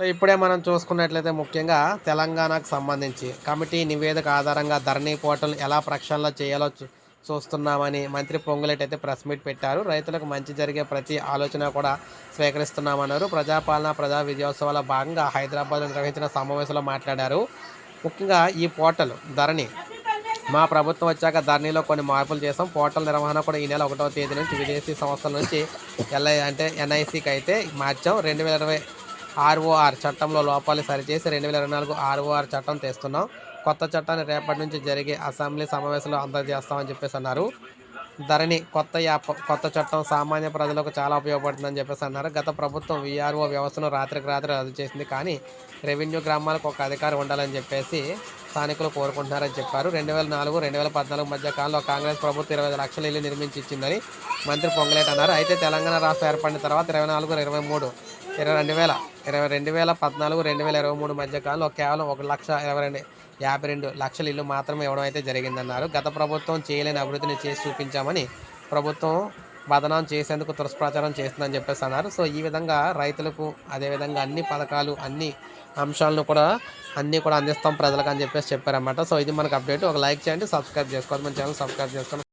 So ఇప్పుడే మనం చూసుకున్నట్లయితే ముఖ్యంగా తెలంగాణకు సంబంధించి కమిటీ నివేదిక ఆధారంగా ధరణి పోర్టల్ ఎలా ప్రక్షాళన చేయాలో చూస్తున్నామని మంత్రి పొంగులేటి అయితే ప్రెస్ మీట్ పెట్టారు. రైతులకు మంచి జరిగే ప్రతి ఆలోచన కూడా స్వీకరిస్తున్నామన్నారు. ప్రజాపాలన ప్రజా విజయోత్సవాల భాగంగా హైదరాబాద్లో నిర్వహించిన సమావేశంలో మాట్లాడారు. ముఖ్యంగా ఈ పోర్టల్ ధరణి మా ప్రభుత్వం వచ్చాక ధరణిలో కొన్ని మార్పులు చేసాం పోర్టల్ నిర్వహణ కూడా ఈ నెల ఒకటవ తేదీ నుంచి విదేశీ సంస్థల నుంచి ఎల్ఐ అంటే ఎన్ఐసికి అయితే మార్చాం. రెండు వేల ఇరవై ఆర్ఓఆర్ చట్టంలో లోపాలు సరిచేసి రెండు వేల ఇరవై నాలుగు ఆర్ఓఆర్ చట్టం తెస్తున్నాం. కొత్త చట్టాన్ని రేపటి నుంచి జరిగే అసెంబ్లీ సమావేశంలో అందజేస్తామని చెప్పేసి అన్నారు. ధరణి కొత్త యాప్ కొత్త చట్టం సామాన్య ప్రజలకు చాలా ఉపయోగపడుతుందని చెప్పేసి అన్నారు. గత ప్రభుత్వం విఆర్ఓ వ్యవస్థను రాత్రికి రాత్రి రద్దు చేసింది కానీ రెవెన్యూ గ్రామాలకు ఒక అధికారి ఉండాలని చెప్పేసి స్థానికులు కోరుకుంటున్నారని చెప్పారు. రెండు వేల నాలుగు రెండు వేల పద్నాలుగు మధ్య కాలంలో కాంగ్రెస్ ప్రభుత్వం ఇరవై లక్షల ఇల్లు నిర్మించి ఇచ్చిందని మంత్రి పొంగలేట్ అన్నారు. అయితే తెలంగాణ రాష్ట్రం ఏర్పడిన తర్వాత ఇరవై నాలుగు ఇరవై మూడు ఇరవై రెండు వేల ఇరవై రెండు వేల పద్నాలుగు రెండు వేల ఇరవై మూడు మధ్య కాలంలో కేవలం ఒక లక్ష ఇరవై రెండు యాభై రెండు లక్షల ఇల్లు మాత్రమే ఇవ్వడం అయితే జరిగిందన్నారు. గత ప్రభుత్వం చేయలేని అభివృద్ధిని చేసి చూపించామని ప్రభుత్వం బదనాం చేసేందుకు దుష్ప్రచారం చేస్తుందని చెప్పేసి అన్నారు. సో ఈ విధంగా రైతులకు అదేవిధంగా అన్ని పథకాలు అన్ని అంశాలను కూడా అన్నీ కూడా అందిస్తాం ప్రజలకు అని చెప్పేసి చెప్పారన్నమాట. సో ఇది మనకు అప్డేట్. ఒక లైక్ చేయండి సబ్స్క్రైబ్ చేసుకోవాలి మన ఛానల్ సబ్స్క్రైబ్ చేసుకోండి.